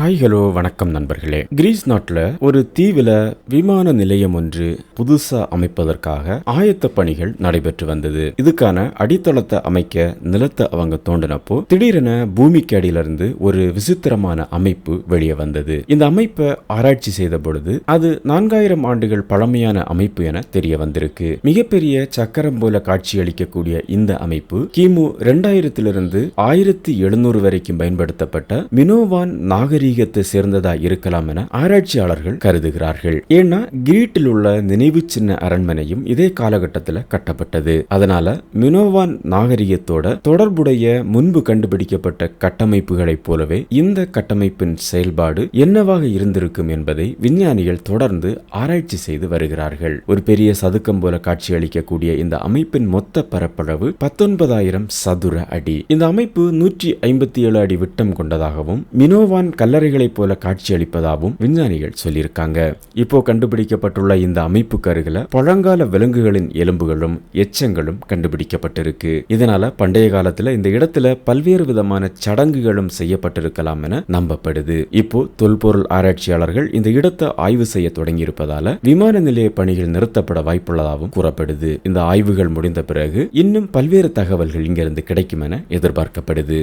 Hi hello வணக்கம் நண்பர்களே. Greece நாட்டில் ஒரு தீவில விமான நிலையம் ஒன்று புதுசா அமைப்பதற்காக ஆயத்த பணிகள் நடைபெற்று வந்தது. இதுக்கான அடித்தளத்தை அமைக்க நிலத்தை அவங்க தோண்டினப்போ திடீரென பூமிக்கு அடியிலிருந்து ஒரு விசித்திரமான அமைப்பு வெளியே வந்தது. இந்த அமைப்பை ஆராய்ச்சி செய்த பொழுது அது நான்காயிரம் ஆண்டுகள் பழமையான அமைப்பு என தெரிய வந்திருக்கு. மிகப்பெரிய சக்கரம் போல காட்சியளிக்கக்கூடிய இந்த அமைப்பு கிமு ரெண்டாயிரத்திலிருந்து ஆயிரத்தி எழுநூறு வரைக்கும் பயன்படுத்தப்பட்ட மினோவான் நாகரிக பூர்வீகத்தை சேர்ந்ததா இருக்கலாம் என ஆராய்ச்சியாளர்கள் கருதுகிறார்கள். ஏன்னா கிரீட்டில் உள்ள நினைவு சின்ன அரண்மனையும் இதே காலகட்டத்தில் கட்டப்பட்டது. அதனால மினோவான் நாகரிகத்தோட தொடர்புடைய முன்பு கண்டுபிடிக்கப்பட்ட கட்டமைப்புகளைப் போலவே இந்த கட்டமைப்பின் செயல்பாடு என்னவாக இருந்திருக்கும் என்பதை விஞ்ஞானிகள் தொடர்ந்து ஆராய்ச்சி செய்து வருகிறார்கள். ஒரு பெரிய சதுக்கம் போல காட்சியளிக்கக்கூடிய இந்த அமைப்பின் மொத்த பரப்பளவு பத்தொன்பதாயிரம் சதுர அடி. இந்த அமைப்பு நூற்றி ஐம்பத்தி ஏழு அடி விட்டம் கொண்டதாகவும் மினோவான் கல்லறைகளைப் போல காட்சியளிப்பதாகவும் விஞ்ஞானிகள் சொல்லியிருக்காங்க. இப்போ கண்டுபிடிக்கப்பட்டுள்ள இந்த அமைப்பு அருகில பழங்கால விலங்குகளின் எலும்புகளும் எச்சங்களும் கண்டுபிடிக்கப்பட்டிருக்கு. இதனால பண்டைய காலத்துல இந்த இடத்துல பல்வேறு விதமான சடங்குகளும் செய்யப்பட்டிருக்கலாம் என நம்பப்படுது. இப்போ தொல்பொருள் ஆராய்ச்சியாளர்கள் இந்த இடத்தை ஆய்வு செய்ய தொடங்கியிருப்பதால விமான நிலைய பணிகள் நிறுத்தப்பட வாய்ப்புள்ளதாகவும் கூறப்படுது. இந்த ஆய்வுகள் முடிந்த பிறகு இன்னும் பல்வேறு தகவல்கள் இங்கிருந்து கிடைக்கும் என எதிர்பார்க்கப்படுது.